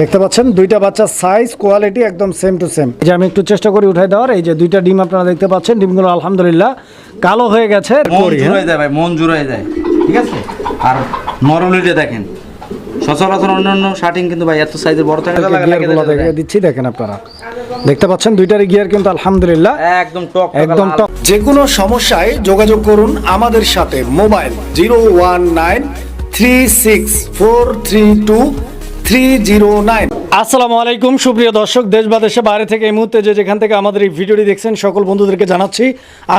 দেখতে পাচ্ছেন? দুইটা বাচ্চার সাইজ কোয়ালিটি একদম সেম টু সেম যে আমি একটু চেষ্টা করি উঠাই দেওয়ার। এই যে দুইটা ডিম আপনারা দেখতে পাচ্ছেন। ডিমগুলো আলহামদুলিল্লাহ কালো হয়ে গেছে। মন হ্যাঁ? জুড়ে যায় ভাই মন জুড়ে যায়। ঠিক আছে? আর নরলিটা দেখেন। সচরাচর অন্যান্য শার্টিং কিন্তু ভাই এত সাইজের বড় থাকে আপনাদেরকে গিয়ারগুলো দেখে দিচ্ছি দেখেন আপনারা। দেখতে পাচ্ছেন দুইটারই গিয়ার কিন্তু আলহামদুলিল্লাহ। একদম টক একদম টপ যে কোনো সমস্যায় যোগাযোগ করুন আমাদের সাথে mobile zero one nine three six four three two three zero nine আসসালামু আলাইকুম, সুপ্রিয় দর্শক, দেশ বা দেশে বাইরে থেকে এই মুহূর্তে যে যেখান থেকে আমাদের এই ভিডিওটি দেখছেন, সকল বন্ধুদেরকে জানাচ্ছি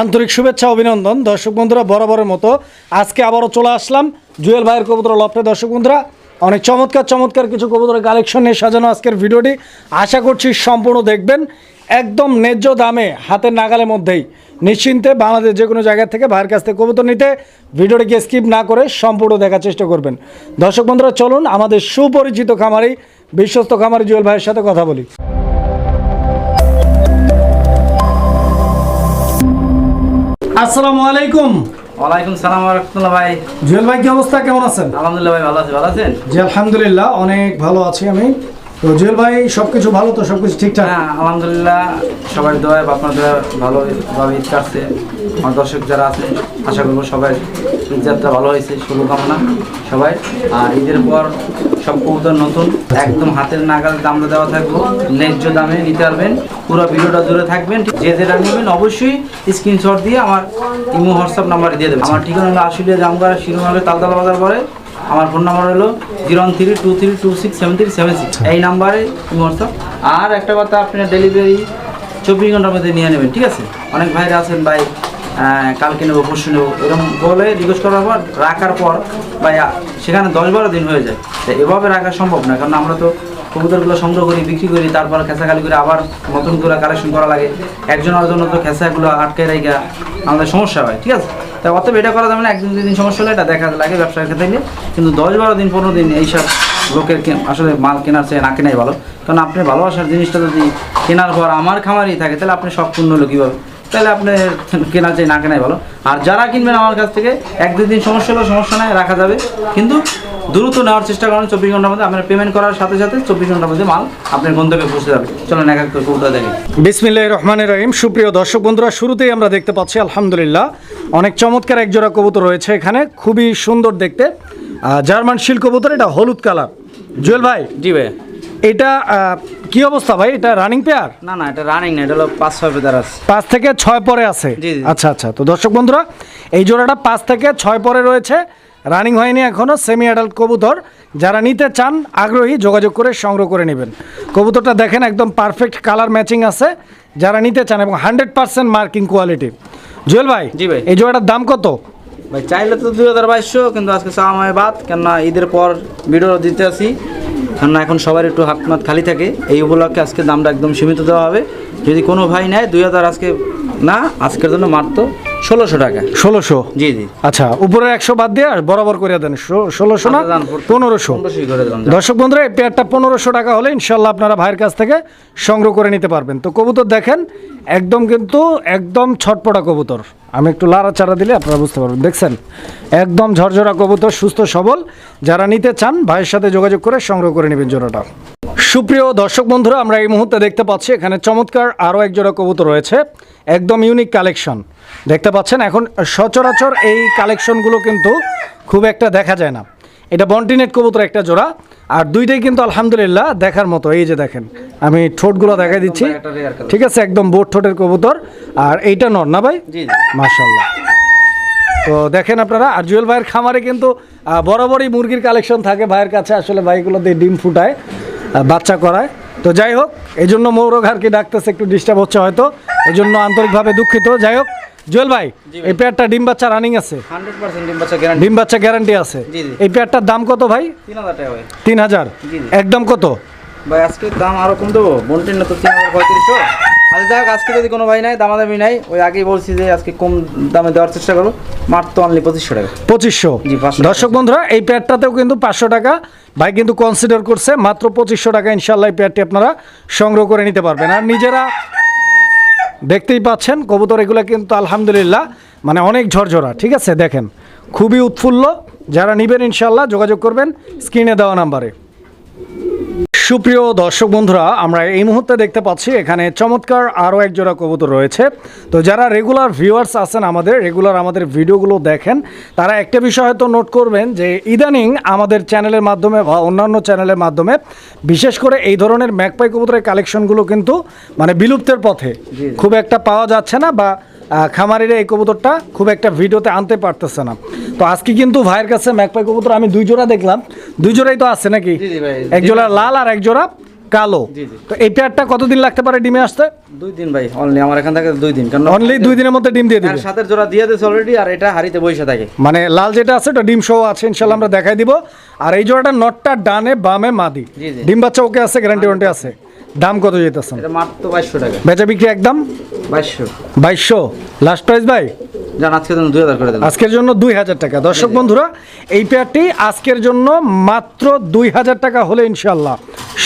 আন্তরিক শুভেচ্ছা, অভিনন্দন। দর্শক বন্ধুরা, বরাবরের মতো আজকে আবারও চলে আসলাম জুয়েল ভাইয়ের কবুতর লফটে। দর্শক বন্ধুরা, অনেক চমৎকার চমৎকার কিছু কবুতরের কালেকশন নিয়ে সাজানো আজকের ভিডিওটি। আশা করছি সম্পূর্ণ দেখবেন। একদম ন্যায্য দামে হাতের নাগালের মধ্যেই। নিশ্চিন্তে বাংলাদেশ যে কোনো জায়গা থেকে ভাইয়ের কাছ থেকে কবুতর নিতে ভিডিওটিকে স্কিপ না করে সম্পূর্ণ দেখার চেষ্টা করবেন। দর্শক বন্ধুরা চলুন আমাদের সুপরিচিত খামারি বিশ্বস্ত খামারি জুয়েল ভাইয়ের সাথে কথা বলি। আসসালামু আলাইকুম। ওয়ালাইকুম সালাম রাহমাতুল্লাহ ভাই। জুয়েল ভাই কি অবস্থা? কেমন আছেন? আলহামদুলিল্লাহ ভাই ভালো আছি ভালো আছেন? জি আলহামদুলিল্লাহ অনেক ভালো আছি আমি। তো জুয়েল ভাই, সবকিছু ভালো তো? সবকিছু ঠিকঠাক? হ্যাঁ আলহামদুলিল্লাহ দোয়া বা আপনার দোয়া ভালোভাবে ঈদ কাটছে। আমার দর্শক যারা আছেন, আশা করব সবাই ঈদ যাত্রা ভালো হয়েছে, শুভকামনা সবাই। আর ঈদের পর সব কবুতর নতুন, একদম হাতের নাগাল দামটা দেওয়া থাকব। ন্যায্য দামে নিতে পারবেন। পুরো ভিডিওটা জুড়ে থাকবেন। যে যেটা নেবেন, অবশ্যই স্ক্রিনশট দিয়ে আমার ইমো হোয়াটসঅ্যাপ নাম্বারে দিয়ে দেবেন। আমার ঠিকানা হলো আশুলিয়া জামগাড়া শিরোমালে তালতলা বাজার পরে আমার ফোন নাম্বার হলো zero one three two three two six seven three seven six এই নাম্বারে হোয়াটসঅ্যাপ আর একটা কথা আপনার ডেলিভারি চব্বিশ ঘণ্টার মধ্যে নিয়ে নেবেন ঠিক আছে? অনেক ভাইরা আছেন ভাই কালকে নেব পরশু নেব এরকম বলে রিকোয়েস্ট করার পর রাখার পর ভাই সেখানে দশ বারো দিন হয়ে যায়। তো এভাবে রাখা সম্ভব না কারণ আমরা তো কবুতরগুলো সংগ্রহ করি, বিক্রি করি, তারপর খেসা খালি করে আবার নতুন করে কালেকশন করা লাগে। একজনের জন্য তো খেসাগুলো আটকে রেখে আমাদের সমস্যা হয়, ঠিক আছে? তা অত এটা করা যাবে না, একদিন, দুই দিন সমস্যা হলে এটা দেখা লাগে ব্যবসার ক্ষেত্রে কিন্তু দশ বারো দিন, পনেরো দিন এইসব লোকের আসলে মাল কেনার চেয়ে না কেনাই ভালো। কারণ আপনি ভালোবাসার জিনিসটা যদি কেনার পর আমার খামারই থাকে, তাহলে আপনি সব পূর্ণ হলো কীভাবে? তাহলে আপনি কেনা চেয়ে না কেনাই ভালো। আর যারা কিনবেন আমার কাছ থেকে এক দুই দিন সমস্যা হলেও সমস্যা নাই রাখা যাবে। কিন্তু দ্রুত নেওয়ার চেষ্টা করেন চব্বিশ ঘণ্টার মধ্যে। আপনার পেমেন্ট করার সাথে সাথে চব্বিশ ঘণ্টার মধ্যে মাল আপনার গন্তব্যে পৌঁছে যাবে। চলেন এক এক করে কবুতর দেখেন বিসমিল্লাহ রহমানের রহিম। সুপ্রিয় দর্শক বন্ধুরা শুরুতেই আমরা দেখতে পাচ্ছি আলহামদুলিল্লাহ অনেক চমৎকার এক জোড়া কবুতর রয়েছে এখানে খুবই সুন্দর দেখতে। জার্মান শিল কবুতর এটা হলুদ কালার। জুয়েল ভাই জি ভাই এটা কি অবস্থা ভাই? এটা রানিং পেয়ার না না এটা রানিং না এটা হলো পাঁচ ছয় পেদার আছে। পাঁচ থেকে ছয় পরে আছে। আচ্ছা আচ্ছা। তো দর্শক বন্ধুরা এই জোড়াটা পাঁচ থেকে ছয় পরে রয়েছে। রানিং হয়নি এখনও সেমি অ্যাডাল্ট কবুতর। যারা নিতে চান আগ্রহী যোগাযোগ করে সংগ্রহ করে নেবেন। কবুতরটা দেখেন একদম পারফেক্ট কালার ম্যাচিং আছে। যারা নিতে চান এবং hundred percent marking quality Jewel ভাই জি ভাই। এই জোড়াটার দাম কত? ভাই চাইলে তো দুই হাজার বাইশশো কিন্তু আজকে চাওয়া হয় বাদ। কেননা ঈদের পর ভিডিও দিতে আসি কেননা এখন সবার একটু হাত মাত খালি থাকে। এই উপলক্ষে আজকে দামটা একদম সীমিত দেওয়া হবে। যদি কোনো ভাই নেয় দুই হাজার আজকে না আজকের জন্য মাত্র ষোলোশো টাকা। ষোলোশো? জি জি। আচ্ছা উপরে একশো বাদ দিয়ে আর বরাবর করে দেন। ষোলোশো না? আচ্ছা, পনেরোশো। দর্শক বন্ধুরা এই পেয়ারটা পনেরোশো টাকা হলে ইনশাল্লাহ আপনারা ভাইয়ের কাছ থেকে সংগ্রহ করে নিতে পারবেন। তো কবুতর দেখেন একদম কিন্তু একদম ছটপটা কবুতর। আমি একটু লাড়াচাড়া দিলে আপনারা বুঝতে পারবেন। দেখছেন? একদম ঝরঝরা কবুতর, সুস্থ, সবল। যারা নিতে চান, ভাইয়ের সাথে যোগাযোগ করে সংগ্রহ করে নেবেন জোড়াটা। সুপ্রিয় দর্শক বন্ধুরা, আমরা এই মুহূর্তে দেখতে পাচ্ছি, এখানে চমৎকার আরও এক জোড়া কবুতর রয়েছে। একদম ইউনিক কালেকশন দেখতে পাচ্ছেন, এখন সচরাচর এই কালেকশনগুলো কিন্তু খুব একটা দেখা যায় না। এটা বন্টিনেট কবুতর একটা জোড়া। আর দুইটাই কিন্তু আলহামদুলিল্লাহ দেখার মতো। এই যে দেখেন আমি ঠোঁটগুলো দেখাই দিচ্ছি। ঠিক আছে একদম বোট ঠোঁটের কবুতর। আর এইটা নর না ভাই? মার্শাল্লাহ তো দেখেন আপনারা আর জুয়েল ভাইয়ের খামারে কিন্তু বরাবরই মুরগির কালেকশন থাকে ভাইয়ের কাছে। আসলে ভাইগুলো দিয়ে ডিম ফুটায় বাচ্চা করায়। তো যাই হোক এই জন্য মৌরঘারকে ডাকতেছে একটু ডিস্টার্ব হচ্ছে হয়তো এই জন্য আন্তরিকভাবে দুঃখিত। যাই হোক জুয়েল ভাই এই পেয়ারটা ডিম বাচ্চা রানিং আছে? হান্ড্রেড পার্সেন্ট ডিম বাচ্চা গ্যারান্টি ডিম বাচ্চা গ্যারান্টি আছে। এই পেয়ারটার দাম কত ভাই? তিন হাজার টাকা ভাই। তিন হাজার। জি, জি। একদম কত? ভাই আজকে দাম আরও কম দেবো। বন্টিন না তো তিন হাজার পঁয়ত্রিশশো। আচ্ছা যাই আজকে যদি কোনো ভাই নাই দামাদামি নাই ওই আগেই বলছি যে আজকে কম দামে দেওয়ার চেষ্টা করো মাত্র অনলি পঁচিশশো টাকা। পঁচিশশো। দর্শক বন্ধুরা এই পেয়ারটাতেও কিন্তু পাঁচশো টাকা। ভাই কিন্তু কনসিডার করছে মাত্র পঁচিশশো টাকা ইনশাল্লাহ এই পেয়ারটি আপনারা সংগ্রহ করে নিতে পারবেন। আর নিজেরা দেখতেই পাচ্ছেন, কবুতর এগুলো কিন্তু আলহামদুলিল্লাহ মানে অনেক ঝরঝরা, ঠিক আছে? দেখেন, খুবই উৎফুল্ল। যারা নেবেন ইনশাল্লাহ যোগাযোগ করবেন, স্ক্রিনে দেওয়া নাম্বারে। সুপ্রিয় দর্শক বন্ধুরা আমরা এই মুহূর্তে দেখতে পাচ্ছি এখানে চমৎকার আরও এক জোড়া কবুতর রয়েছে। তো যারা রেগুলার ভিউয়ার্স আছেন আমাদের রেগুলার আমাদের ভিডিওগুলো দেখেন তারা একটা বিষয় হয়তো নোট করবেন যে ইদানিং আমাদের চ্যানেলের মাধ্যমে বা অন্যান্য চ্যানেলের মাধ্যমে বিশেষ করে এই ধরনের ম্যাকপাই কবুতরের কালেকশনগুলো কিন্তু মানে বিলুপ্তের পথে খুব একটা পাওয়া যাচ্ছে না বা খামারিরা এই কবুতরটা খুব একটা ভিডিওতে আনতে পারতেছে না। তো আজকে কিন্তু ভাইয়ের কাছে ম্যাকপাই কবুতর আমি দুই জোড়া দেখলাম। দুই জোড়াই তো আছে নাকি? এক জোড়া লাল আর এক জোড়া কালো। তো এই পেয়ারটা কতদিন লাগতে পারে ডিমে আসতে? দুই দিন ভাই অনলি আমার এখান থেকে দুই দিন কারণ অনলি দুই দিনের মধ্যে ডিম দিয়ে দিবে। আর সাথের জোড়া দিয়ে দিয়েছে অলরেডি আর এটা হারিতে বসে থাকে। মানে লাল যেটা আছে ওটা ডিম সহ আছে ইনশাল্লাহ আমরা দেখাই দিব। আর এই জোড়াটা নটটা ডানে বামে মাদি। ডিম বাচ্চা ওকে আছে গ্যারান্টি ওয়ারেন্টি আছে। দাম কত যেতেছেন এটা মাত্র বাইশশো টাকা। বেচা বিক্রি একদম? বাইশশো। বাইশশো? লাস্ট প্রাইস ভাই? আজকের জন্য দুই হাজার টাকা। দর্শক বন্ধুরা এই পেয়ারটি আজকের জন্য মাত্র দুই হাজার টাকা হলে ইনশাল্লাহ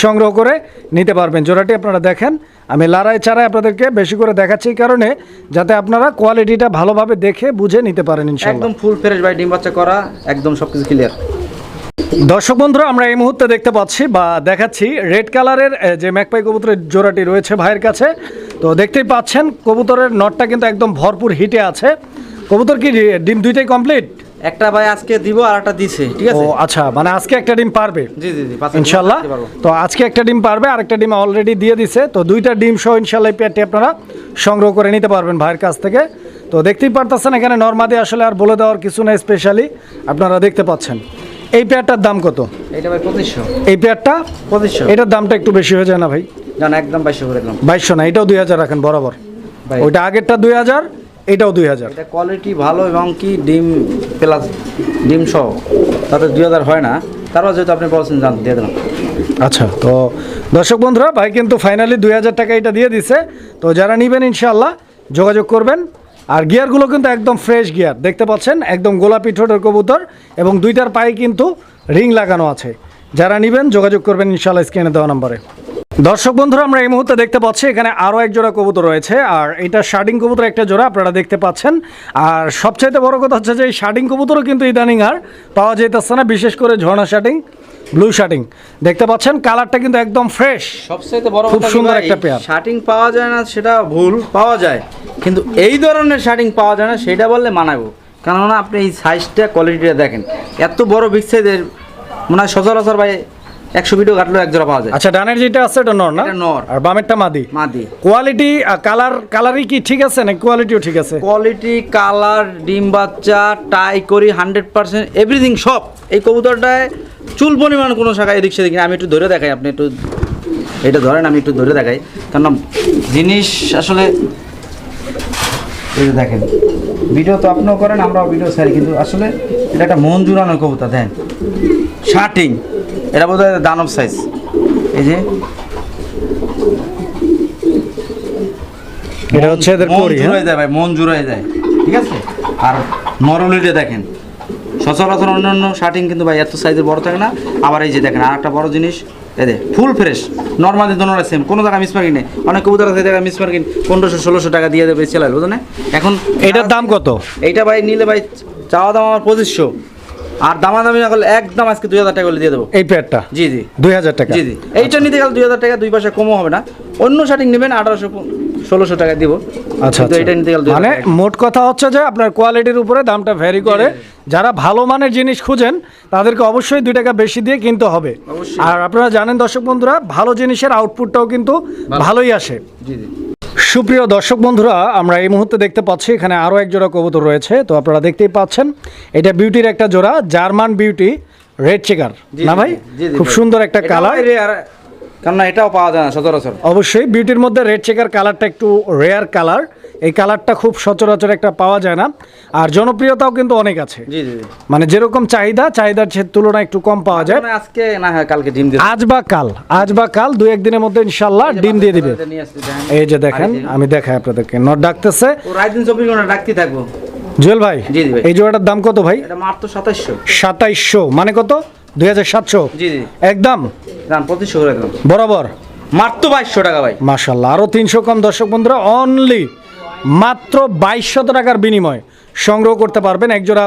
সংগ্রহ করে নিতে পারবেন। জোড়াটি আপনারা দেখেন। আমি লড়াই চারাই আপনাদেরকে বেশি করে দেখাচ্ছি এই কারণে যাতে আপনারা কোয়ালিটিটা ভালোভাবে দেখে বুঝে নিতে পারেন ইনশাল্লাহ একদম ফুল ফ্রেশ ভাই ডিম বাচ্চা করা একদম সবকিছু ক্লিয়ার দর্শক বন্ধুরা আমরা এই মুহূর্তে দেখতে পাচ্ছি বা দেখাচ্ছি রেড কালারের যে ম্যাকপাই কবুতরের জোড়াটি রয়েছে ভাইয়ের কাছে। তো দেখতেই পাচ্ছেন কবুতরের নটটা কিন্তু একদম ভরপুর হিটে আছে। কবুতর কি ডিম দুইটাই কমপ্লিট একটা ভাই আজকে দিব আর একটা দিছে ঠিক আছে? ও আচ্ছা মানে আজকে একটা ডিম পারবে? জি জি জি ইনশাল্লাহ। তো আজকে একটা ডিম পারবে আর একটা ডিম অলরেডি দিয়ে দিছে। তো দুইটা ডিম সহ ইনশাল্লাহ এই পেয়ারটি আপনারা সংগ্রহ করে নিতে পারবেন ভাইয়ের কাছ থেকে। তো দেখতেই পারতেছেন এখানে নর্মাদি আসলে আর বলে দেওয়ার কিছু নেই স্পেশালি আপনারা দেখতে পাচ্ছেন। এই পেয়ারটার দাম কত? এটা ভাই পঁচিশশো। এই পেয়ারটা? পঁচিশশো। এটার দামটা একটু বেশি হয়ে যায় না ভাই? জান একদম বাইশশো করে দিলাম। বাইশশো না এটাও দুই হাজার রাখেন বরাবর। ওইটা আগেরটা দুই হাজার এটাও দুই হাজার। এটা কোয়ালিটি ভালো এবং কি ডিম প্লাস ডিম সহ তাতে দুই হাজার হয় না। তারপর যেহেতু আপনি বলছেন জান দিয়ে দিলাম। আচ্ছা তো দর্শক বন্ধুরা ভাই কিন্তু ফাইনালি দুই হাজার টাকা এটা দিয়ে দিছে। তো যারা নেবেন ইনশাআল্লাহ যোগাযোগ করবেন। আর গিয়ারগুলো কিন্তু একদম ফ্রেশ গিয়ার দেখতে পাচ্ছেন, একদম গোলাপি ঠোঁটের কবুতর এবং দুইটার পায়ে কিন্তু রিং লাগানো আছে। যারা নেবেন, যোগাযোগ করবেন ইনশাআল্লাহ স্ক্রিনে দেওয়া নম্বরে। দর্শক বন্ধুরা, আমরা এই মুহূর্তে দেখতে পাচ্ছি, এখানে আরও এক জোড়া কবুতর রয়েছে। আর এটা শার্ডিং কবুতর একটা জোড়া, আপনারা দেখতে পাচ্ছেন। আর সবচাইতে বড় কথা হচ্ছে যে, এই শার্ডিং কবুতরও কিন্তু ইদানিং আর পাওয়া যেতেছে না, বিশেষ করে ঝর্ণা শার্টিং ব্লু শার্টিং দেখতে পাচ্ছেন কালারটা কিন্তু একদম ফ্রেশ সবচাইতে বড় খুব সুন্দর একটা পেয়ার। শার্টিং পাওয়া যায় না সেটা ভুল পাওয়া যায়। কিন্তু এই ধরনের শার্টিং পাওয়া যায় না সেটা বললে মানাবো। কেননা আপনি এই সাইজটা কোয়ালিটিটা দেখেন। এত বড় বিগ সাইজের মনে হয় সচরাচর ভাই একশো ভিডিও কাটলেও এক জোড়া পাওয়া যায়। আচ্ছা ডানের যেটা আছে এটা নর না? নর। আর বামেরটা মাদি। মাদি। কোয়ালিটি কালার কালারই কি ঠিক আছে না কোয়ালিটিও ঠিক আছে? কোয়ালিটি কালার ডিম বাচ্চা টাই করি হান্ড্রেড পার্সেন্ট এভরিথিং সব। এই কবুতরটায় চুল পরিমাণ কোনো শাখা এদিক সেদিক আমি একটু ধরে দেখাই আপনি একটু এটা ধরেন আমি একটু ধরে দেখাই। কারণ জিনিস আসলে দেখেন ভিডিও তো আপনিও করেন আমরাও ভিডিও ছাড়ি কিন্তু আসলে এটা একটা মন জুড়ানো কবুতর দেন। শার্টিং এটা বোধ হয় দানব সাইজ এই যে এটা হচ্ছে এদের মন হ্যাঁ? জুড়াই যায় ভাই মন জুড়াই যায়। ঠিক আছে? আর নরলিটা দেখেন। সচরাচর অন্যান্য শার্টিং কিন্তু ভাই এত সাইজের বড় থাকে না। আবার এই যে দেখেন আর একটা বড় জিনিস যে ফুল ফ্রেশ নর্মালি দোনোটা সেম কোনো জায়গায় মিস মার্কিং নেই। অনেক কবুতর আছে জায়গায় মিস মার্কিং পনেরোশো ষোলোশো টাকা দিয়ে দেবে চেলাল বুঝলেন? এখন এটার দাম কত? এইটা ভাই নিলে ভাই চাওয়া দাম আমার পঁচিশশো। আর দামাদামি না করলে একদম আজকে দুই হাজার টাকা করে দিয়ে দেবো। এই পেয়ারটা জি জি। দুই হাজার টাকা? জি জি। এইটা নিতে গেলে দুই হাজার টাকা দুই পাশে কমও হবে না। অন্য শার্টিং নেবেন আঠারোশো ষোলোশো টাকা দিব। আচ্ছা আচ্ছা। এটা নিতে গেলে মানে মোট কথা হচ্ছে যে আপনার কোয়ালিটির উপরে দামটা ভ্যারি করে। যারা ভালো মানের জিনিস খুঁজেন তাদেরকে অবশ্যই দুই টাকা বেশি দিয়ে কিনতে হবে। আর আপনারা জানেন দর্শক বন্ধুরা ভালো জিনিসের আউটপুটটাও কিন্তু ভালোই আসে। জি জি। সুপ্রিয় দর্শক বন্ধুরা আমরা এই মুহূর্তে দেখতে পাচ্ছি এখানে আরও এক জোড়া কবুতর রয়েছে। তো আপনারা দেখতেই পাচ্ছেন এটা বিউটির একটা জোড়া জার্মান বিউটি রেড চেকার না ভাই? খুব সুন্দর একটা কালার কেননা এটাও পাওয়া যায় না সচরাচর। অবশ্যই বিউটির মধ্যে রেড চেকার কালারটা একটু রেয়ার কালার এই কালারটা খুব সচরাচর একটা পাওয়া যায় না। আর জনপ্রিয়তাও কিন্তু অনেক আছে। জি জি মানে যেরকম চাহিদা চাহিদার তুলনায় একটু কম পাওয়া যায়। মানে আজকে না হয় কালকে ডিম দিয়ে আজ বা কাল আজ বা কাল দু একদিনের মধ্যে ইনশাল্লাহ ডিম দিয়ে দিবে। এই যে দেখেন আমি দেখাই আপনাদেরকে। নট ডাকতেছে। ও রাত দিন চব্বিশ ঘণ্টা ডাকতে থাকব। জুয়েল ভাই জি, জি এই জোড়াটার দাম কত ভাই? এটা মাত্র সাতাশশো সাতাইশশো। মানে কত? দুই হাজার সাতশো? জি জি। একদম দাম? পঁচিশশো করে দিলাম বরাবর? মাত্র বাইশশো টাকা ভাই। মাশাল্লাহ আরও তিনশো কম দর্শক বন্ধুরা অনলি মাত্র বাইশশত টাকার বিনিময় সংগ্রহ করতে পারবেন একজোড়া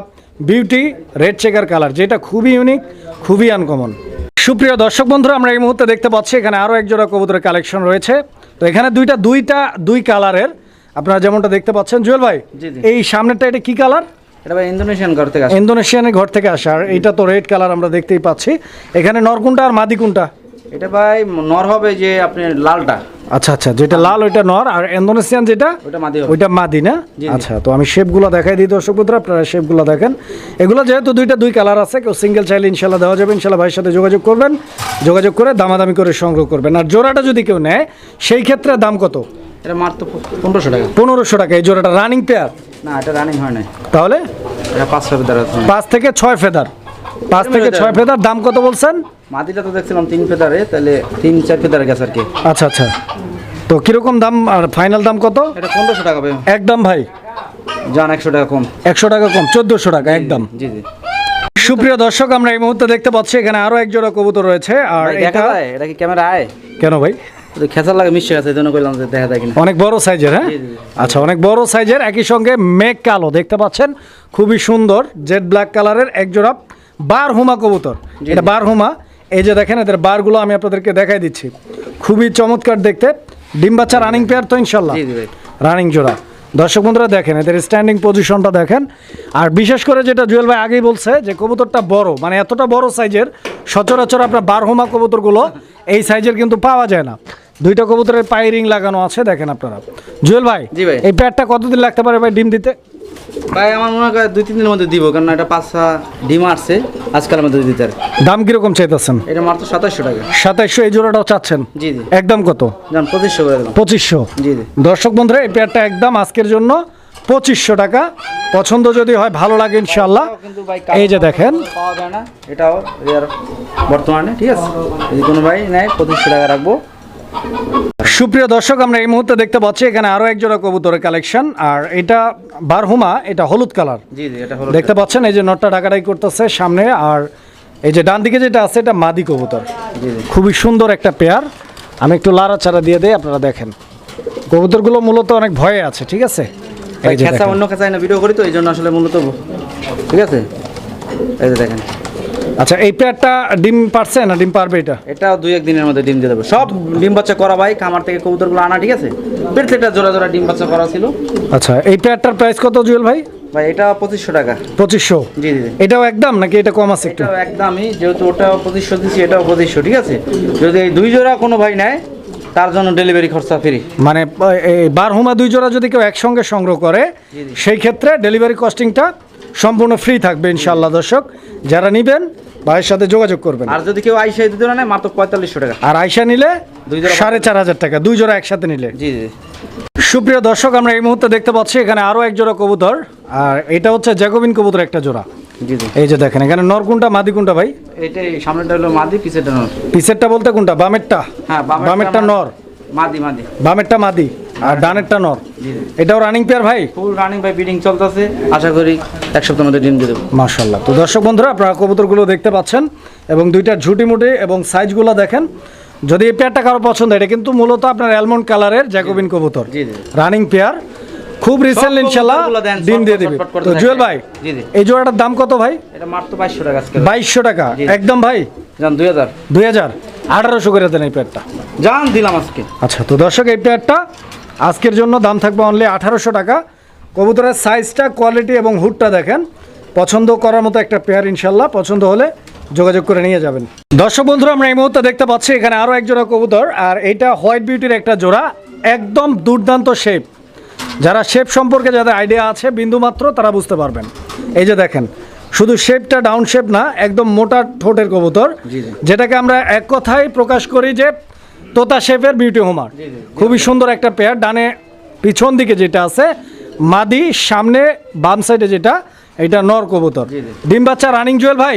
বিউটি রেড চেকার কালার যেটা খুবই ইউনিক খুবই আনকমন সুপ্রিয় দর্শক বন্ধুরা আমরা এই মুহূর্তে দেখতে পাচ্ছি এখানে আরও এক জোড়া কবুতরের কালেকশন রয়েছে। তো এখানে দুইটা দুইটা দুই কালারের আপনারা যেমনটা দেখতে পাচ্ছেন জুয়েল ভাই। এই সামনেরটা এটা কি কালার এটা ভাই ইন্দোনেশিয়ান ঘর থেকে আসে। ইন্দোনেশিয়ানের ঘর থেকে আসা। আর এইটা তো রেড কালার আমরা দেখতেই পাচ্ছি। এখানে নরকুনটা আর মাদি কোনটা? এটা ভাই নর হবে যে আপনি লালটা। আচ্ছা আচ্ছা যেটা লাল ওইটা নর। আর ইন্দোনেশিয়ান যেটা? ওটা মাদি ওইটা মাদি না। আচ্ছা তো আমি শেপগুলো দেখাই দিই দর্শক বন্ধুরা আপনারা শেপগুলো দেখেন। এগুলো যেহেতু দুইটা দুই কালার আছে কেউ সিঙ্গেল চাইলে ইনশাল্লাহ দেওয়া যাবে। ইনশাল্লাহ ভাইয়ের সাথে যোগাযোগ করবেন। যোগাযোগ করে দামাদামি করে সংগ্রহ করবেন। আর জোড়াটা যদি কেউ নেয় সেই ক্ষেত্রে দাম কত? এটা মাত্র পনেরোশো টাকা। পনেরোশো টাকা এই জোড়াটা রানিং পেয়ার না এটা রানিং হয় না তাহলে? এটা পাঁচশো ফেদার আছে। পাঁচ থেকে ছয় ফেদার। পাঁচ থেকে ছয় ফেদার দাম কত বলছেন? মাদিটা তো দেখছিলাম তিন ফেদারে তাহলে তিন চার ফেদার গেছে আর কি। আচ্ছা আচ্ছা। তো কীরকম দাম আর ফাইনাল দাম কত? এটা পনেরোশো টাকা ভাই। একদম ভাই। যান একশো টাকা কম। একশো টাকা কম চোদ্দোশো টাকা একদম। জি জি। সুপ্রিয় দর্শক আমরা এই মুহূর্তে দেখতে পাচ্ছি এখানে আরও এক জোড়া কবুতর রয়েছে আর এটা এটা কি ক্যামেরা আয়? কেন ভাই? লাগে মিশে গেছে এই জন্য কইলাম যে দেখা যায় কিনা। অনেক বড় সাইজের হ্যাঁ। আচ্ছা অনেক বড় সাইজের একই সঙ্গে মেঘ কালো দেখতে পাচ্ছেন? খুবই সুন্দর জেড ব্ল্যাক কালারের এক জোড়া বার হুমা কবুতর এটা বার হুমা এই যে দেখেন এদের বারগুলো আমি আপনাদেরকে দেখাই দিচ্ছি। খুবই চমৎকার দেখতে। ডিম বাচ্চা রানিং পেয়ার তো ইনশাল্লাহ রানিং জোড়া। দর্শক বন্ধুরা দেখেন এদের স্ট্যান্ডিং পজিশনটা দেখেন। আর বিশেষ করে যেটা জুয়েল ভাই আগেই বলছে যে কবুতরটা বড় মানে এতটা বড় সাইজের সচরাচর আপনার বারহোমা কবুতরগুলো এই সাইজের কিন্তু পাওয়া যায় না। দুইটা কবুতরের পায়ে রিং লাগানো আছে দেখেন আপনারা। জুয়েল ভাই জি ভাই। এই প্যাডটা কতদিন লাগতে পারে ভাই ডিম দিতে? ভাই আমার মনে হয় দুই তিন দিনের মধ্যে দিব কারণ এটা পাঁচটা ডিম আসছে আজকাল মধ্যে দিতে দাম কীরকম চাইতেছেন? এটা মাত্র সাতাশশো টাকা। সাতাইশশো এই জোড়াটাও চাচ্ছেন? জি জি। একদম কত? যান পঁচিশশো করে দিলাম। পঁচিশশো। জি জি। দর্শক বন্ধুরা এই পেয়ারটা একদম আজকের জন্য পঁচিশশো টাকা। পছন্দ যদি হয় ভালো লাগে ইনশাল্লাহ এই যে দেখেন। পাওয়া যায় না এটাও বর্তমানে ঠিক আছে? যদি কোনো ভাই নেয় পঁচিশশো টাকা রাখব। সুপ্রিয় দর্শক আমরা এই মুহূর্তে দেখতে পাচ্ছি এখানে আরও এক জোড়া কবুতরের কালেকশন। আর এটা বারহুমা এটা হলুদ কালার। জি জি এটা হলো দেখতে পাচ্ছেন এই যে নটটা ডাকাডাই করতেছে সামনে আর এই যে ডান দিকে যেটা আছে এটা মাদি কবুতর। খুবই সুন্দর একটা পেয়ার। আমি একটু লাড়াচাড়া দিয়ে দেই আপনারা দেখেন। কবুতরগুলো মূলত অনেক ভয়ে আছে ঠিক আছে? খেঁচা অন্য খেঁচায় না ভিডিও করি তো এই জন্য আসলে মূলত ঠিক আছে? এই যে দেখেন। আচ্ছা এই পেয়ারটা ডিম পারছে না ডিম পারবে এটা? এটাও দুই এক দিনের মধ্যে ডিম দিয়ে দেবে। সব ডিম বাচ্চা করা ভাই খামার থেকে কবুতরগুলো আনা ঠিক আছে? প্রত্যেকটা জোড়া জোড়া ডিম বাচ্চা করা ছিল। আচ্ছা এই পেয়ারটার প্রাইস কত জুয়েল ভাই? ভাই এটা পঁচিশশো টাকা। পঁচিশশো? জি জি এটাও একদম নাকি এটা কম আছে একটু? একদমই যেহেতু ওটাও পঁচিশশো দিচ্ছি এটাও পঁচিশশো ঠিক আছে? যদি এই দুই জোড়া কোনো ভাই নেয় তার জন্য ডেলিভারি খরচা ফ্রি মানে এই বারহুমা দুই জোড়া যদি কেউ একসঙ্গে সংগ্রহ করে। সেই ক্ষেত্রে ডেলিভারি কস্টিংটা সম্পূর্ণ ফ্রি থাকবে ইনশাল্লাহ দর্শক। যারা নেবেন ভাইয়ের সাথে যোগাযোগ করবেন। আর যদি কেউ আইসা দুই জোড়া নেয় মাত্র পঁয়তাল্লিশশো টাকা। আর আয়সা নিলে দুই জোড়া সাড়ে চার হাজার টাকা দুই জোড়া একসাথে নিলে। জি জি। সুপ্রিয় দর্শক আমরা এই মুহূর্তে দেখতে পাচ্ছি এখানে আরও এক জোড়া কবুতর আর এটা হচ্ছে জ্যাকোবিন কবুতর একটা জোড়া। জি জি। এই যে দেখেন এখানে নর কোনটা মাদি কোনটা ভাই? এটাই সামনেটা হলো মাদি পিছেরটা নর। পিছেরটা বলতে কোনটা? বামেরটা? হ্যাঁ বামেরটা নর। মাদি মাদি। বামেরটা মাদি। আর ডানেরটা নর। এটাও রানিং পেয়ার ভাই? ফুল রানিং বাই বিডিং চলতেছে। আশা করি এক সপ্তাহের মধ্যে ডিম দিয়ে দেবো। মার্শাল্লাহ তো দর্শক বন্ধুরা আপনারা কবুতরগুলো দেখতে পাচ্ছেন এবং দুইটার ঝুটি মুটি এবং সাইজগুলো দেখেন। যদি এই পেয়ারটা কারও পছন্দ এটা কিন্তু মূলত আপনার অ্যালমন্ড কালারের জ্যাকোবিন কবুতর। জি, জি। রানিং পেয়ার খুব রিসেন্ট ইনশাল্লাহ ডিম দিয়ে দিবে। তো জুয়েল ভাই জি, জি। এই জোড়াটার দাম কত ভাই? এটা মাত্র বাইশশো টাকা আজকে। বাইশশো টাকা। একদম ভাই? হাজার। দুই হাজার। আঠারোশো করে দেন এই পেয়ারটা যান দিলাম আজকে। আচ্ছা তো দর্শক এই পেয়ারটা আজকের জন্য দাম থাকবে অনলি আঠারোশো টাকা। কবুতরের সাইজটা কোয়ালিটি এবং হুডটা দেখেন। পছন্দ করার মতো একটা পেয়ার ইনশাল্লাহ। পছন্দ হলে যোগাযোগ করে নিয়ে যাবেন। দর্শক বন্ধুরা আমরা এই মুহূর্তে দেখতে পাচ্ছি এখানে আরও এক জোড়া কবুতর আর এইটা হোয়াইট বিউটির একটা জোড়া একদম দুর্দান্ত শেপ যারা শেপ সম্পর্কে যাদের আইডিয়া আছে বিন্দুমাত্র তারা বুঝতে পারবেন। এই যে দেখেন শুধু শেপটা ডাউন শেপ না একদম মোটা ঠোঁটের কবুতর। যেটাকে আমরা এক কথায় প্রকাশ করি যে তোতা শেপের বিউটি হোমার। খুবই সুন্দর একটা পেয়ার ডানে পিছন দিকে যেটা আছে মাদি সামনে বাম সাইডে যেটা এটা নর কবুতর। ডিম বাচ্চা রানিং জুয়েল ভাই?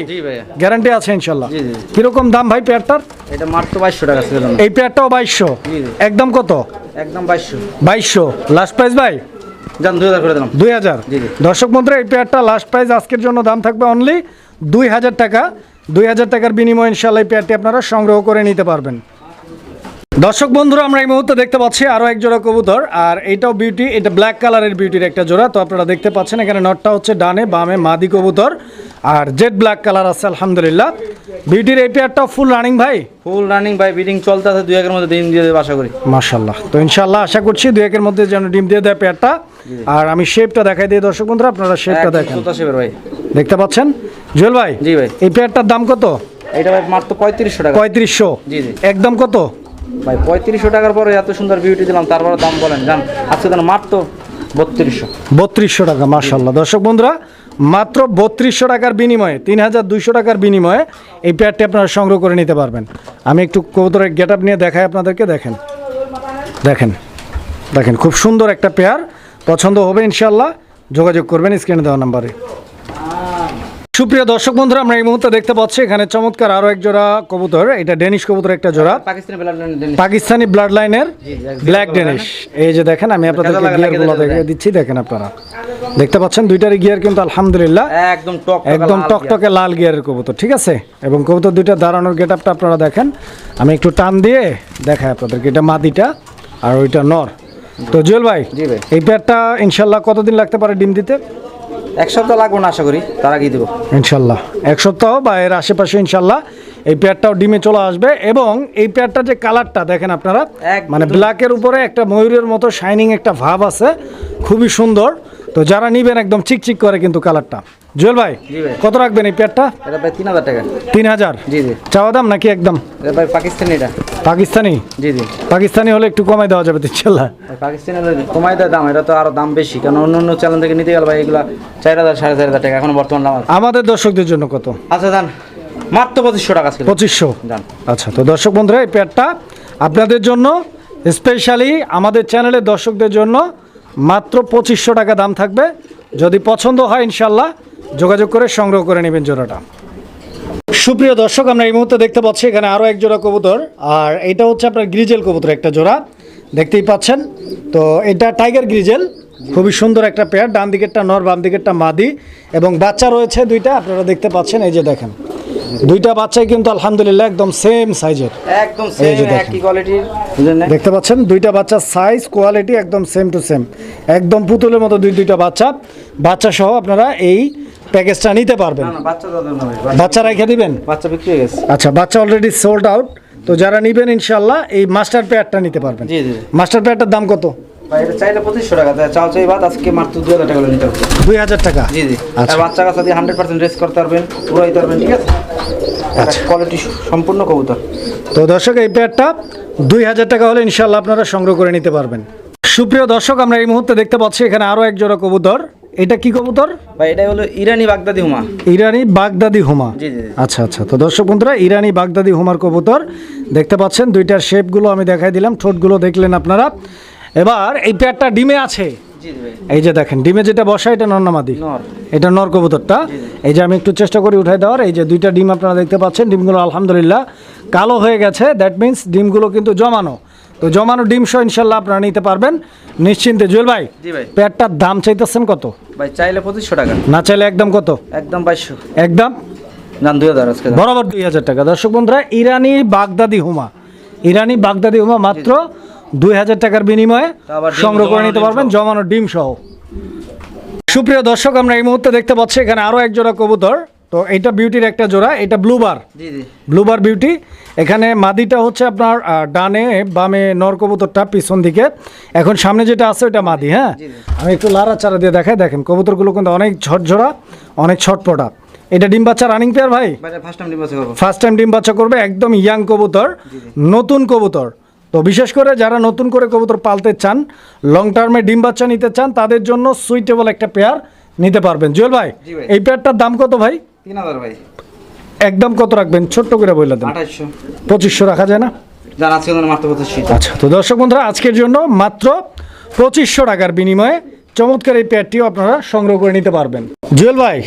গ্যারান্টি আছে ইনশাল্লাহ। কীরকম দাম ভাই পেয়ারটার এটা মাত্র বাইশশো টাকা ছিল। এই পেয়ারটাও বাইশশো। একদম কত? একদম বাইশশো। বাইশশো। লাস্ট প্রাইস ভাই? দুই হাজার। দর্শক বন্ধুরা এই পেয়ারটা লাস্ট প্রাইস আজকের জন্য দাম থাকবে অনলি দুই হাজার টাকা। দুই হাজার টাকার বিনিময়ে ইনশাল্লাহ এই পেয়ারটি আপনারা সংগ্রহ করে নিতে পারবেন। দর্শক বন্ধুরা আমরা এই মুহূর্তে দেখতে পাচ্ছি আরও এক জোড়া কবুতর আর এটাও বিউটি এটা ব্ল্যাক কালারের বিউটির একটা জোড়া। তো আপনারা দেখতে পাচ্ছেন এখানে নটটা হচ্ছে ডানে বামে মাদি কবুতর আর জেড ব্ল্যাক কালার আছে আলহামদুলিল্লাহ। বিউটির এই পেয়ারটাও ফুল রানিং ভাই? ফুল রানিং ভাই বিডিং চলতে আছে দুই একের মধ্যে ডিম দিয়ে দেবে আশা করি। মাশাল্লাহ তো ইনশাল্লাহ আশা করছি দু একের মধ্যে যেন ডিম দিয়ে দেয় পেয়ারটা আর আমি শেপটা দেখাই দিই দর্শক বন্ধুরা আপনারা শেপটা দেখেন। ভাই। দেখতে পাচ্ছেন? জুয়েল ভাই জি ভাই। এই পেয়ারটার দাম কত? এটা ভাই মাত্র পঁয়ত্রিশশো টাকা। পঁয়ত্রিশশো। জি, জি। একদম কত? ভাই, পঁয়ত্রিশশো টাকার পরে এত সুন্দর বিউটি দিলাম, তারপরে দাম বলেন, জান। আজকে দেন মাত্র বত্রিশশো। বত্রিশশো টাকা মার্শাল্লাহ দর্শক বন্ধুরা, মাত্র বত্রিশশো টাকার বিনিময়ে, তিন হাজার দুইশো টাকার বিনিময়ে এই পেয়ারটি আপনারা সংগ্রহ করে নিতে পারবেন। আমি একটু কবুতরের গেট আপ নিয়ে দেখাই আপনাদেরকে, দেখেন। দেখেন দেখেন, খুব সুন্দর একটা পেয়ার পছন্দ হবে ইনশাল্লাহ যোগাযোগ করবেন স্ক্রিনে দেওয়া নাম্বারে। সুপ্রিয় দর্শক বন্ধুরা আমরা এই মুহূর্তে দেখতে পাচ্ছি এখানে চমৎকার আরও এক জোড়া কবুতর। এটা ডেনিশ কবুতর একটা জোড়া। পাকিস্তানি ব্লাড লাইনের ব্ল্যাক ডেনিশ এই যে দেখেন আমি আপনাদেরকে লাগা- গিয়ারগুলো লাগিয়ে দেখে দিচ্ছি দেখেন আপনারা। দেখতে পাচ্ছেন দুইটারই গিয়ার কিন্তু আলহামদুলিল্লাহ। একদম টক একদম টকটকে লাল গিয়ারের কবুতর ঠিক আছে? এবং কবুতর দুইটা দাঁড়ানোর গেট আপটা আপনারা দেখেন। আমি একটু টান দিয়ে দেখাই আপনাদেরকে এটা মাদিটা আর ওইটা নর। তো জুয়েল ভাই ভাই। এই পেয়ারটা ইনশাল্লাহ কতদিন লাগতে পারে ডিম দিতে? এক সপ্তাহ লাগবে না আশা করি তার আগেই দেবো। ইনশাল্লাহ। এক সপ্তাহ বা এর আশেপাশে ইনশাল্লাহ এই পেয়ারটাও ডিমে চলে আসবে এবং এই পেয়ারটা যে কালারটা দেখেন আপনারা মানে ব্ল্যাকের উপরে একটা ময়ূরের মতো শাইনিং একটা ভাব আছে খুবই সুন্দর। তো যারা নিবেন একদম চিকচিক করে কিন্তু কালারটা। জুয়েল ভাই কত রাখবেন এই পেয়ারটা? এটা তিন হাজার টাকা। তিন হাজার? জি জি। চাওয়া দাম নাকি একদম? এটা ভাই পাকিস্তানি এটা। পাকিস্তানি? জি জি। পাকিস্তানি হলে একটু কমাই দেওয়া যাবে ইনশাল্লাহ। পাকিস্তানি হলে কমাই দেয় দাম এটা তো আরও দাম বেশি। কারণ অন্য অন্য চ্যানেল থেকে নিতে গেলে ভাই এগুলা চার হাজার সাড়ে চার হাজার টাকা এখন বর্তমান দাম। আমাদের দর্শকদের জন্য কত? আচ্ছা দান মাত্র পঁচিশশো টাকা আজকে। পঁচিশশো? আচ্ছা তো দর্শক বন্ধুরা এই পেয়ারটা আপনাদের জন্য স্পেশালি আমাদের চ্যানেলের দর্শকদের জন্য মাত্র পঁচিশশো টাকা দাম থাকবে। যদি পছন্দ হয় ইনশাল্লাহ যোগাযোগ করে সংগ্রহ করে নেবেন জোড়াটা। সুপ্রিয় দর্শক আমরা এই মুহূর্তে দেখতে পাচ্ছি এখানে আরও এক জোড়া কবুতর আর এটা হচ্ছে আপনার গ্রিজেল কবুতর একটা জোড়া। দেখতেই পাচ্ছেন? তো এটা টাইগার গ্রিজেল খুবই সুন্দর একটা পেয়ার ডান দিকেরটা নর বাম দিকেরটা মাদি এবং বাচ্চা রয়েছে দুইটা আপনারা দেখতে পাচ্ছেন এই যে দেখেন। দুইটা বাচ্চাই কিন্তু আলহামদুলিল্লাহ একদম সেম সাইজের একদম সেম একই কোয়ালিটির দেখতে পাচ্ছেন? দুইটা বাচ্চার সাইজ কোয়ালিটি একদম সেম টু সেম একদম পুতুলের মতো দুই দুইটা বাচ্চা। বাচ্চা সহ আপনারা এই প্যাকেজটা নিতে পারবেন? বাচ্চা রেখে দিবেন? বাচ্চা বিক্রি হয়ে গেছে। আচ্ছা বাচ্চা অলরেডি সোল্ড আউট তো যারা নিবেন ইনশাল্লাহ এই মাস্টার পেয়ারটা নিতে পারবেন। জি জি মাস্টার পেয়ারটার দাম কত? চাইলে পঁচিশশো টাকা চাও চাই বাদ আজকে মাত্র দুই হাজার টাকা নিতে হবে। দুই হাজার টাকা? জি জি। আচ্ছা। আর বাচ্চা কাছে দিয়ে হান্ড্রেড পার্সেন্ট রেস করতে পারবেন উড়াইতে পারবেন ঠিক আছে? আচ্ছা। কোয়ালিটি সম্পূর্ণ কবুতর। তো দর্শক এই পেয়ারটা দুই হাজার টাকা হলে ইনশাল্লাহ আপনারা সংগ্রহ করে নিতে পারবেন। সুপ্রিয় দর্শক আমরা এই মুহূর্তে দেখতে পাচ্ছি এখানে আরও এক জোড়া কবুতর। এটা কি কবুতর? ভাই এটা হলো ইরানি বাগদাদি হুমা। ইরানি বাগদাদি হুমা। জি, জি। আচ্ছা আচ্ছা। তো দর্শক বন্ধুরা ইরানি বাগদাদি হুমার কবুতর দেখতে পাচ্ছেন দুইটার শেপগুলো আমি দেখাই দিলাম ঠোঁটগুলো দেখলেন আপনারা। এবার এই পেয়ারটা ডিমে আছে? এই যে দেখেন ডিমে যেটা বসা এটা নর্নামাদি এটা নর কবুতরটা। এই যে আমি একটু চেষ্টা করি উঠাই দেওয়ার এই যে দুইটা ডিম আপনারা দেখতে পাচ্ছেন ডিমগুলো আলহামদুলিল্লাহ কালো হয়ে গেছে দ্যাট মিন্স ডিমগুলো কিন্তু জমানো। তো জমানো ডিম সহ ইনশাল্লাহ আপনারা নিতে পারবেন। নিশ্চিন্তে। জুয়েল ভাই জি ভাই। পেয়ারটার দাম চাইতেছেন কত? ভাই চাইলে পঁচিশশো টাকা। না চাইলে একদম কত? একদম বাইশশো। একদম? যান দুই হাজার আজকে। বরাবর দুই হাজার টাকা। দর্শক বন্ধুরা ইরানি বাগদাদি হুমা। ইরানি বাগদাদি হুমা মাত্র দুই হাজার টাকার বিনিময়ে সংগ্রহ করে নিতে পারবেন জমানো ডিম সহ। সুপ্রিয় দর্শক আমরা এই মুহূর্তে দেখতে পাচ্ছি এখানে আরও একজোড়া কবুতর। তো এটা বিউটির একটা জোড়া এটা ব্লুবার ব্লুবার বিউটি এখানে মাদিটা হচ্ছে আপনার ডানে বামে নর কবুতরটা পিছন দিকে। এখন সামনে যেটা আছে ওটা মাদি হ্যাঁ। আমি একটু লারা লাড়াচাড়া দিয়ে দেখাই। দেখেন কবুতরগুলো কিন্তু অনেক ঝরঝরা অনেক ছটপটা এটা ডিম বাচ্চা রানিং পেয়ার ভাই? ফার্স্ট টাইম ডিম বাচ্চা করবে। একদম ইয়াং কবুতর নতুন কবুতর। তো বিশেষ করে যারা নতুন করে কবুতর পালতে চান লং টার্মে ডিম বাচ্চা নিতে চান তাদের জন্য সুইটেবল একটা পেয়ার নিতে পারবেন। জুয়েল ভাই। এই পেয়ারটার দাম কত ভাই? তিন হাজার ভাই। একদম কত রাখবেন? ছোট্ট করে বললেন দেন। আঠাইশশো পঁচিশশো রাখা যায় না? যান আজকে মাত্র পঁচিশশো। আচ্ছা তো দর্শক বন্ধুরা আজকের জন্য মাত্র পঁচিশশো টাকার বিনিময়ে চমৎকার এই পেয়ারটিও আপনারা সংগ্রহ করে নিতে পারবেন। জুয়েল ভাই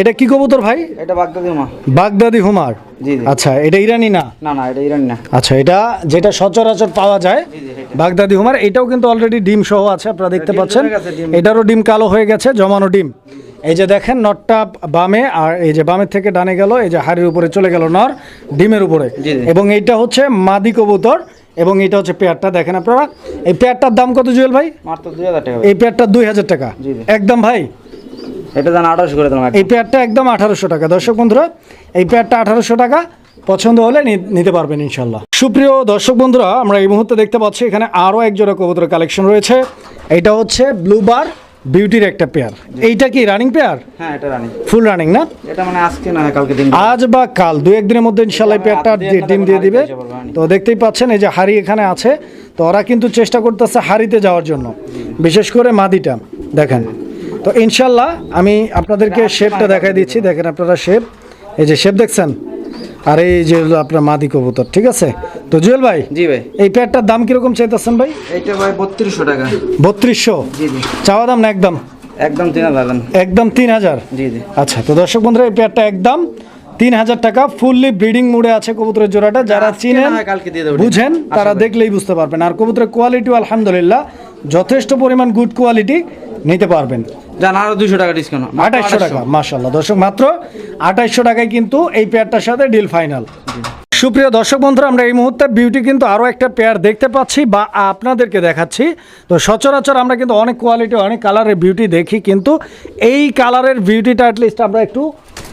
এটা কি কবুতর ভাই? এটা বাগদাদি হুমা বাগদাদি হুমার? আচ্ছা এটা ইরানি না? না না এটা ইরানি না। আচ্ছা এটা যেটা সচরাচর পাওয়া যায়। Baghdadi homer. এটাও কিন্তু অলরেডি ডিম সহ আছে আপনারা দেখতে পাচ্ছেন। এটারও ডিম কালো হয়ে গেছে জমানো ডিম। এই যে দেখেন নটটা বামে আর এই যে বামের থেকে ডানে গেল এই যে হাড়ির উপরে চলে গেল নর ডিমের উপরে। এবং এইটা হচ্ছে মাদি কবুতর। এবং এটা হচ্ছে পেয়ারটা দেখেন আপনারা। এই পেয়ারটার দাম কত জুয়েল ভাই? মাত্র দুই হাজার টাকা এই পেয়ারটা দুই হাজার টাকা। একদম ভাই। এটা দাম আঠারোশো করে দিলাম এই পেয়ারটা একদম আঠারোশো টাকা। দর্শক বন্ধুরা এই পেয়ারটা আঠারোশো টাকা। পছন্দ হলে নিতে পারবেন ইনশাল্লাহ সুপ্রিয় দর্শক বন্ধুরা আমরা এই মুহূর্তে দেখতে পাচ্ছি এখানে আরও একজোড়া কবুতরের কালেকশন রয়েছে। এটা হচ্ছে ব্লুবার বিউটির একটা পেয়ার এইটা কি রানিং পেয়ার হ্যাঁ এটা রানি ফুল রানিং না? এটা মানে আজকে না কালকে দিন আজ বা কাল দু একদিনের মধ্যে ইনশাল্লাহ এই পেয়ারটা ডিম দিয়ে দিবে। তো দেখতেই পাচ্ছেন এই যে হাড়ি এখানে আছে। তো ওরা কিন্তু চেষ্টা করতেছে হাড়িতে যাওয়ার জন্য। বিশেষ করে মাদিটা দেখেন। তো ইনশাল্লাহ আমি আপনাদেরকে শেপটা দেখাই দিচ্ছি। দেখেন আপনারা শেপ এই যে শেপ দেখছেন? আর এই যে হলো আপনার মাদি কবুতর ঠিক আছে? তো জুয়েল ভাই জি ভাই। এই পেয়ারটার দাম কীরকম চাইতেছেন ভাই? এইটা ভাই বত্রিশশো টাকা। বত্রিশশো? জি জি। চাওয়া দাম না একদম? একদম তিন হাজার। একদম তিন হাজার? জি জি। আচ্ছা তো দর্শক বন্ধুরা এই পেয়ারটা একদম তিন হাজার টাকা ফুললি ব্রিডিং মোডে আছে কবুতরের জোড়াটা। যারা চিনেন। বুঝেন তারা দেখলেই বুঝতে পারবেন। আর কবুতরের কোয়ালিটিও আলহামদুলিল্লাহ। যথেষ্ট পরিমাণ গুড কোয়ালিটি নিতে পারবেন। জান আরও দুশো টাকা ডিসকাউন্ট আঠাইশশো টাকা মাশাল্লাহ দর্শক মাত্র আঠাইশশো টাকায় কিন্তু এই পেয়ারটার সাথে ডিল ফাইনাল সুপ্রিয় দর্শক বন্ধুরা আমরা এই মুহূর্তে বিউটি কিন্তু আরও একটা পেয়ার দেখতে পাচ্ছি বা আপনাদেরকে দেখাচ্ছি। তো সচরাচর আমরা কিন্তু অনেক কোয়ালিটি অনেক কালারের বিউটি দেখি কিন্তু এই কালারের বিউটিটা অ্যাটলিস্ট আমরা একটু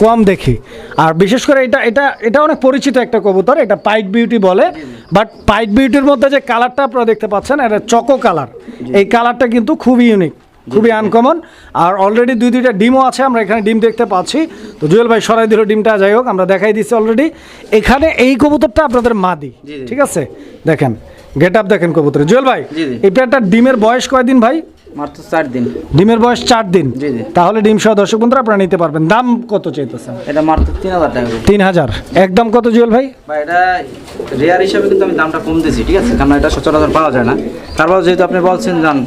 কম দেখি। আর বিশেষ করে এটা এটা এটা অনেক পরিচিত একটা কবুতর এটা পাইট বিউটি বলে। বাট পাইট বিউটির মধ্যে যে কালারটা আপনারা দেখতে পাচ্ছেন এটা চকো কালার এই কালারটা কিন্তু খুবই ইউনিক খুবই আনকমন আর অলরেডি দুই দুইটা ডিমও আছে আমরা এখানে ডিম দেখতে পাচ্ছি। তো জুয়েল ভাই সরাই দিল ডিমটা যাই হোক আমরা দেখাই দিচ্ছি অলরেডি এখানে এই কবুতরটা আপনাদের মাদি। ঠিক আছে? দেখেন গেট আপ দেখেন কবুতর। জুয়েল ভাই। এই পেয়ারটার ডিমের বয়স কয়দিন ভাই? মাত্র চার দিন। ডিমের বয়স চার দিন? জি, জি। তাহলে ডিম সহ দর্শক বন্ধুরা আপনারা নিতে পারবেন। দাম কত চাইতেছেন? এটা মাত্র তিন হাজার টাকা করে। তিন হাজার। একদম কত জুয়েল ভাই? ভাই এটা রেয়ার হিসাবে কিন্তু আমি দামটা কম দিয়েছি ঠিক আছে? কারণ এটা সচরাচর পাওয়া যায় না। তারপর যেহেতু আপনি বলছেন জান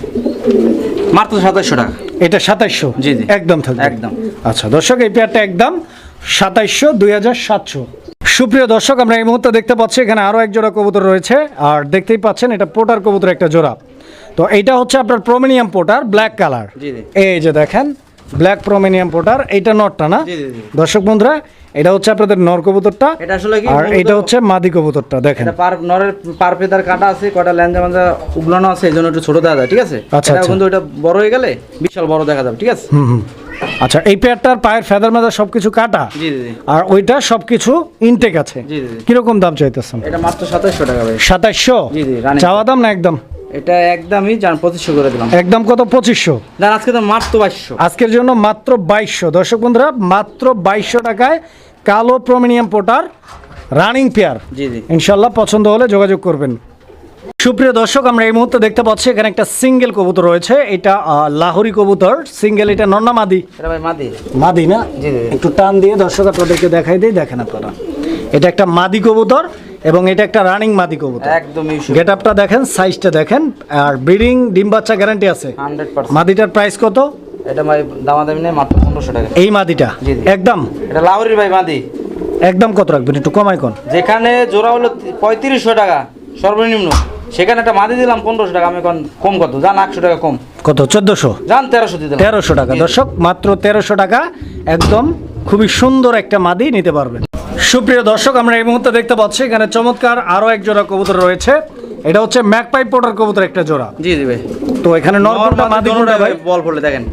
মাত্র সাতাশশো টাকা। এটা সাতাইশশো? জি, জি। একদম থাকবে। একদম। আচ্ছা দর্শক এই পেয়ারটা একদম সাতাইশশো দুই হাজার সাতশো। সুপ্রিয় দর্শক আমরা এই মুহূর্তে দেখতে পাচ্ছি এখানে আরও এক জোড়া কবুতর রয়েছে। আর দেখতেই পাচ্ছেন এটা পোটার কবুতর একটা জোড়া। তো এইটা হচ্ছে আপনার প্রোমিনিয়াম পোটার ব্ল্যাক কালার। এই যে দেখেন ব্ল্যাক প্রোমিনিয়াম পোটার এইটা নটটা না। দর্শক বন্ধুরা এটা হচ্ছে আপনাদের নর কবুতরটা এটা আসলে কি আর এটা হচ্ছে মাদি কবুতরটা দেখেন। এটা পার নরের পার পেতার কাটা আছে কটা ল্যাঞ্জা মাঞ্জা উগলানো আছে এই জন্য একটু ছোট দেখা যায় ঠিক আছে? আচ্ছা, এটা আচ্ছা। কিন্তু এটা বড় হয়ে গেলে বিশাল বড় দেখা যাবে ঠিক আছে? হুম আচ্ছা এই পেয়ারটার পায়ের ফেদার মেদার সবকিছু কাটা? জি জি জি। আর ওইটা সবকিছু ইনটেক আছে? জি, জি, জি। কীরকম দাম চাইতেছেন? এটা মাত্র সাতাশশো টাকা জি, চাওয়া দাম না একদম? এটা একদমই জান পঁচিশশো করে দিলাম। একদম কত? পঁচিশশো। জান আজকে তো মাত্র বাইশশো। আজকের জন্য মাত্র বাইশশো। দর্শক বন্ধুরা মাত্র বাইশশো টাকায় কালো প্রমিনিয়াম পোটার রানিং পেয়ার। জি জি। ইনশাল্লাহ পছন্দ হলে যোগাযোগ করবেন। সুপ্রিয় দর্শক আমরা এই মুহূর্তে দেখতে পাচ্ছি এখানে একটা সিঙ্গেল কবুতর রয়েছে। এটা লাহোরি কবুতর। সিঙ্গেল এটা নন্না মাদি। মাদি। মাদি না। একটু টান দিয়ে দর্শক আপনাদেরকে দেখাই দিই দেখেন আপনারা। এটা একটা মাদি কবুতর। এবং এটা একটা রানিং মাদি কবুতর। একদমই গেট আপটা দেখেন সাইজটা দেখেন আর ব্রিডিং ডিম বাচ্চা গ্যারান্টি আছে। হান্ড্রেড পার্সেন্ট মাদিটার প্রাইস কত? এটা ভাই দামাদামি নেই মাত্র পনেরোশো টাকা। এই মাদিটা। একদম? এটা লাউরির ভাই মাদি। একদম কত রাখবেন? একটু কমাই কোন। যেখানে জোড়া হলো পঁয়ত্রিশশো টাকা সর্বনিম্ন। সেখানে একটা মাদি দিলাম পনেরোশো টাকা। আমি এখন কম কত? জান আটশো টাকা কম। কত? চোদ্দশো? জান তেরোশো দিলাম তেরোশো টাকা। দর্শক মাত্র তেরোশো টাকা। একদম খুবই সুন্দর একটা মাদি নিতে পারবেন। সুপ্রিয় দর্শক আমরা এই মুহূর্তে দেখতে পাচ্ছি এখানে চমৎকার আরও এক জোড়া কবুতর রয়েছে। এটা হচ্ছে ম্যাকপাই পোটার কবুতর একটা জোড়া। জি জি ভাই। তো এখানে নরকোনটা মাদি কোনটা ভাই বল পড়লে দেখেন।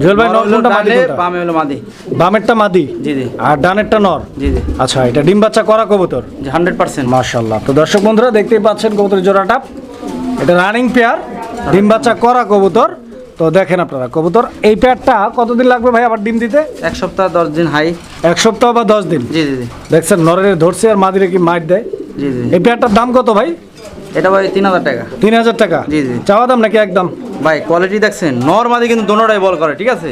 জুয়েল ভাই নর মাদি কোনটা? বামে হলো মাদি। বামেরটা মাদি? জি জি। আর ডানেরটা নর? জি জি। আচ্ছা এটা ডিম বাচ্চা করা কবুতর? Hundred percent. মাশাল্লাহ তো দর্শক বন্ধুরা দেখতেই পাচ্ছেন কবুতরের জোড়াটা। এটা রানিং পেয়ার ডিম বাচ্চা করা কবুতর। তো দেখেন আপনারা কবুতর এই পেয়ারটা কতদিন লাগবে ভাই আবার ডিম দিতে? এক সপ্তাহ দশ দিন হাই। এক সপ্তাহ বা দশ দিন? জি জি জি। দেখছেন নরের ধরছে আর মাদিরে কি মাইট দেয়? জি জি। এই পেয়ারটার দাম কত ভাই? এটা ভাই তিন হাজার টাকা। তিন হাজার টাকা? জি, জি। চাওয়া দাম নাকি একদম? ভাই কোয়ালিটি দেখছেন নর মাদি কিন্তু দোনোটাই বল করে ঠিক আছে?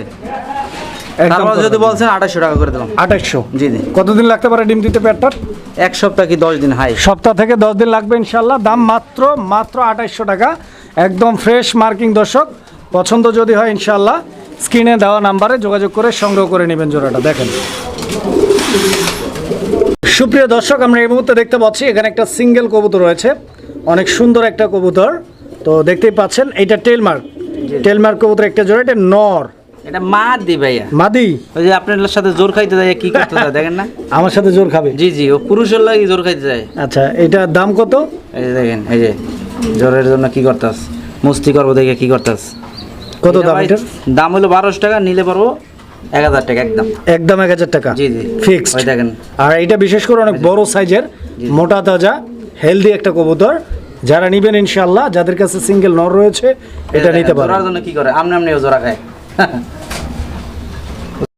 তারপর যদি বলছেন আঠাশশো টাকা করে দিলাম। আঠাশশো জি জি। কতদিন লাগতে পারে ডিম দিতে পেয়ারটার? এক সপ্তাহ কি দশ দিন হাই। সপ্তাহ থেকে দশ দিন লাগবে ইনশাল্লাহ দাম মাত্র মাত্র আঠাইশশো টাকা। একদম ফ্রেশ মার্কিং দর্শক। পছন্দ যদি হয় ইনশাল্লাহ স্ক্রিনে দেওয়া নাম্বারে যোগাযোগ করে সংগ্রহ করে নেবেন জোড়াটা। দেখেন। সুপ্রিয় দর্শক আমরা এই মুহূর্তে দেখতে পাচ্ছি এখানে একটা সিঙ্গেল কবুতর রয়েছে। অনেক সুন্দর একটা কবুতর। তো দেখতেই পাচ্ছেন এইটা টেলমার্ক। টেলমার্ক কবুতর একটা জোড়া এটা নর। এটা মা দি ভাইয়া। মাদি? ওই যে আপনার সাথে জোর খাইতে যায় কি করতে যায় দেখেন না? আমার সাথে জোর খাবে? জি জি ও পুরুষের লাগে জোর খাইতে যায়। আচ্ছা দাম কত? এই যে দেখেন এই যে জ্বরের জন্য কি করতাস মুস্তি করব দেখে কি করতাস কত দাম এটার? দাম হলো বারোশো টাকা নিলে পারব এক হাজার টাকা একদম। একদম এক হাজার টাকা? জি জি। ফিক্স ওই দেখেন। আর এটা বিশেষ করে অনেক বড় সাইজের মোটা তাজা হেলদি একটা কবুতর। যারা নিবেন ইনশাল্লাহ যাদের কাছে সিঙ্গেল নর রয়েছে এটা নিতে জোড়ার জন্য কি করে? আমনে আমনে জোড়া খায়।